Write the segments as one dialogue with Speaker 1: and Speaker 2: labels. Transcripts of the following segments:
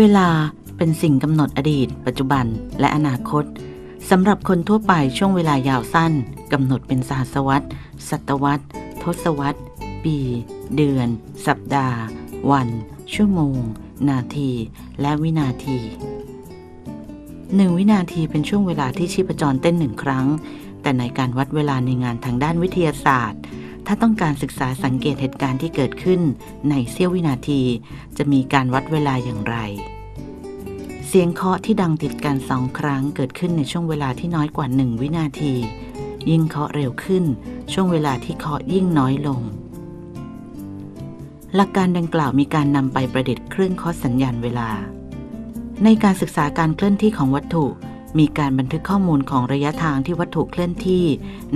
Speaker 1: เวลาเป็นสิ่งกำหนดอดีต ปัจจุบันและอนาคตสำหรับคนทั่วไปช่วงเวลายาวสั้นกำหนดเป็นสหัสวรรษศตวรรษ ทศวรรษ ปี เดือน สัปดาห์ วัน ชั่วโมง นาที และวินาทีหนึ่งวินาทีเป็นช่วงเวลาที่ชีพจรเต้นหนึ่งครั้ง แต่ในการวัดเวลาในงานทางด้านวิทยาศาสตร์ ถ้าต้องการศึกษาสังเกตเหตุการณ์ที่เกิดขึ้นในเสี้ยววินาที จะมีการวัดเวลาอย่างไร เสียงเคาะที่ดังติดกันสองครั้งเกิดขึ้นในช่วงเวลาที่น้อยกว่าหนึ่งวินาที ยิ่งเคาะเร็วขึ้น ช่วงเวลาที่เคาะยิ่งน้อยลง หลักการดังกล่าวมีการนำไปประดิษฐ์เครื่องเคาะสัญญาณเวลา ในการศึกษาการเคลื่อนที่ของวัตถุ มีการบันทึกข้อมูลของระยะทางที่วัตถุเคลื่อนที่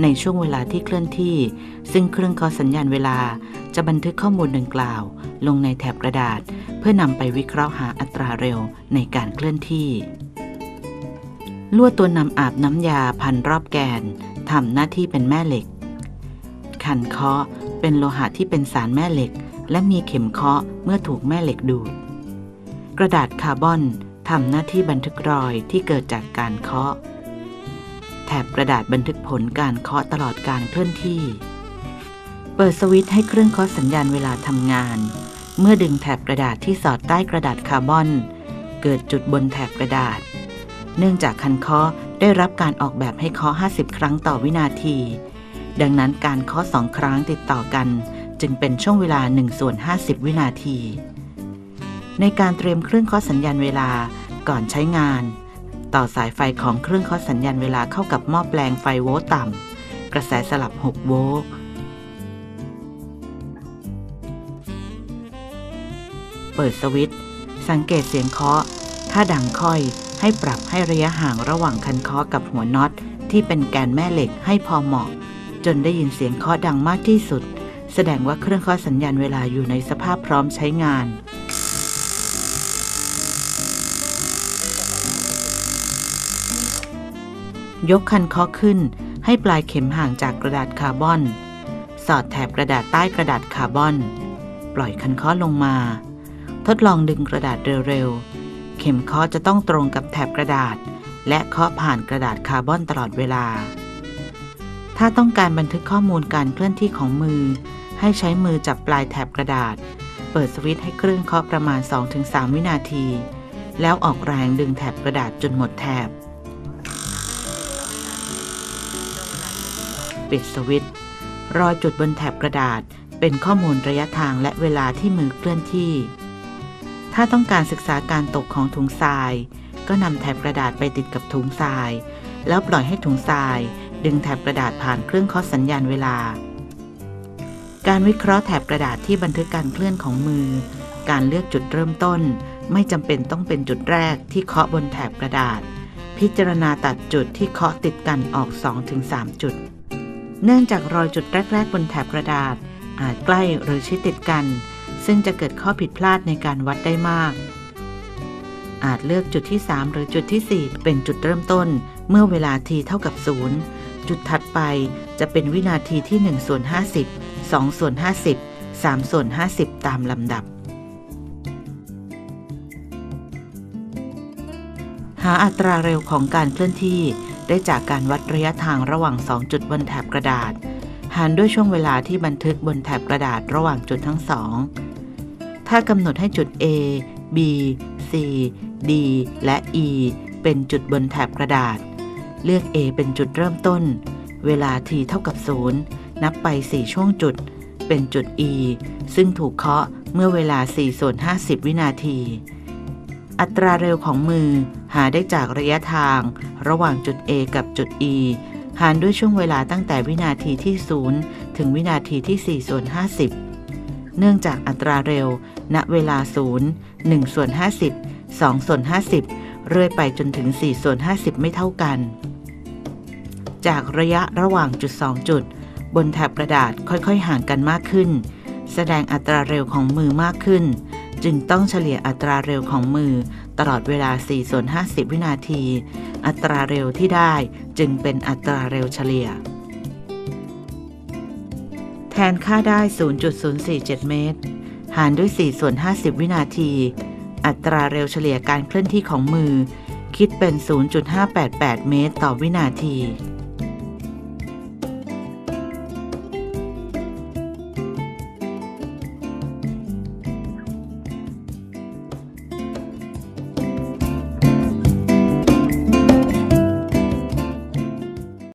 Speaker 1: ในช่วงเวลาที่เคลื่อนที่ ซึ่งเครื่องคาะสัญญาณเวลา จะบันทึกข้อมูลดังกล่าว ลงในแถบกระดาษ เพื่อนำไปวิเคราะห์หาอัตราเร็วในการเคลื่อนที่ ลวดตัวนำอาบน้ำยาพันรอบแกนทำหน้าที่เป็นแม่เหล็ก คันเคาะเป็นโลหะที่เป็นสารแม่เหล็ก และมีเข็มเคาะเมื่อถูกแม่เหล็กดูด กระดาษคาร์บอน ทำหน้าที่บันทึกรอยที่เกิดจากการเคาะ แถบกระดาษบันทึกผลการเคาะตลอดการเคลื่อนที่ เปิดสวิตช์ให้เครื่องเคาะสัญญาณเวลาทำงาน เมื่อดึงแถบกระดาษที่สอดใต้กระดาษคาร์บอน เกิดจุดบนแถบกระดาษ เนื่องจากคันเคาะได้รับการออกแบบให้เคาะ 50 ครั้งต่อวินาที ดังนั้นการเคาะสองครั้งติดต่อกัน จึงเป็นช่วงเวลา1ส่วน50 วินาที ในการเตรียมเครื่องเคาะสัญญาณเวลาก่อนใช้งาน ต่อสายไฟของเครื่องเคาะสัญญาณเวลาเข้ากับหม้อแปลงไฟโวลต์ต่ำ กระแสสลับ 6 โวลต์เปิดสวิตช์สังเกตเสียงเคาะ ถ้าดังค่อยให้ปรับให้ระยะห่างระหว่างคันเคาะกับหัวน็อตที่เป็นแกนแม่เหล็กให้พอเหมาะ จนได้ยินเสียงเคาะดังมากที่สุด แสดงว่าเครื่องเคาะสัญญาณเวลาอยู่ในสภาพพร้อมใช้งาน ยกคันเคาะขึ้น ให้ปลายเข็มห่างจากกระดาษคาร์บอน สอดแถบกระดาษใต้กระดาษคาร์บอน ปล่อยคันเคาะลงมา ทดลองดึงกระดาษเร็วๆ เข็มเคาะจะต้องตรงกับแถบกระดาษ และเคาะผ่านกระดาษคาร์บอนตลอดเวลา ถ้าต้องการบันทึกข้อมูลการเคลื่อนที่ของมือ ให้ใช้มือจับปลายแถบกระดาษ เปิดสวิตช์ให้เครื่องเคาะประมาณ 2-3 วินาที แล้วออกแรงดึงแถบกระดาษจนหมดแถบ ปิดสวิตช์รอยจุดบนแถบกระดาษเป็นข้อมูลระยะทางและเวลาที่มือเคลื่อนที่ ถ้าต้องการศึกษาการตกของถุงทราย ก็นำแถบกระดาษไปติดกับถุงทราย แล้วปล่อยให้ถุงทราย ดึงแถบกระดาษผ่านเครื่องเคาะสัญญาณเวลา การวิเคราะห์แถบกระดาษที่บันทึกการเคลื่อนของมือ การเลือกจุดเริ่มต้น ไม่จำเป็นต้องเป็นจุดแรกที่เคาะบนแถบกระดาษ พิจารณาตัดจุดที่เคาะติดกันออก 2-3 จุด เนื่องจากรอยจุดแรก ๆ บนแถบกระดาษ อาจใกล้หรือชิดติดกัน ซึ่งจะเกิดข้อผิดพลาดในการวัดได้มาก อาจเลือกจุดที่ 3 หรือจุดที่ 4 เป็นจุดเริ่มต้น เมื่อเวลา t เท่ากับ 0 จุดถัดไปจะเป็นวินาทีที่1ส่วน50 2ส่วน50 3ส่วน50 ตามลำดับ หาอัตราเร็วของการเคลื่อนที่ ได้จากการวัดระยะทางระหว่าง 2 จุดบนแถบกระดาษ หารด้วยช่วงเวลาที่บันทึกบนแถบกระดาษระหว่างจุดทั้งสอง ถ้ากำหนดให้จุด A B C D และ E เป็นจุดบนแถบกระดาษ เลือก A เป็นจุดเริ่มต้น เวลา t เท่ากับ 0 นับไป 4 ช่วงจุด เป็นจุด E ซึ่งถูกเคาะเมื่อเวลา4ส่วน50 วินาที อัตราเร็วของมือ หาได้จากระยะทาง ระหว่างจุด A กับจุด E หารด้วยช่วงเวลาตั้งแต่วินาทีที่ 0 ถึงวินาทีที่4ส่วน50 เนื่องจากอัตราเร็ว ณ เวลา 0 1ส่วน50 2ส่วน50 เรื่อยไปจนถึง4ส่วน50 ไม่เท่ากัน จากระยะระหว่างจุด 2 จุด บนแถบกระดาษค่อยๆ ห่างกันมากขึ้น แสดงอัตราเร็วของมือมากขึ้น จึงต้องเฉลี่ยอัตราเร็วของมือ ตลอดเวลา4ส่วน50 วินาที อัตราเร็วที่ได้จึงเป็นอัตราเร็วเฉลี่ย แทนค่าได้ 0.047 เมตร หารด้วย4ส่วน50 วินาที อัตราเร็วเฉลี่ยการเคลื่อนที่ของมือ คิดเป็น 0.588 เมตร ต่อวินาที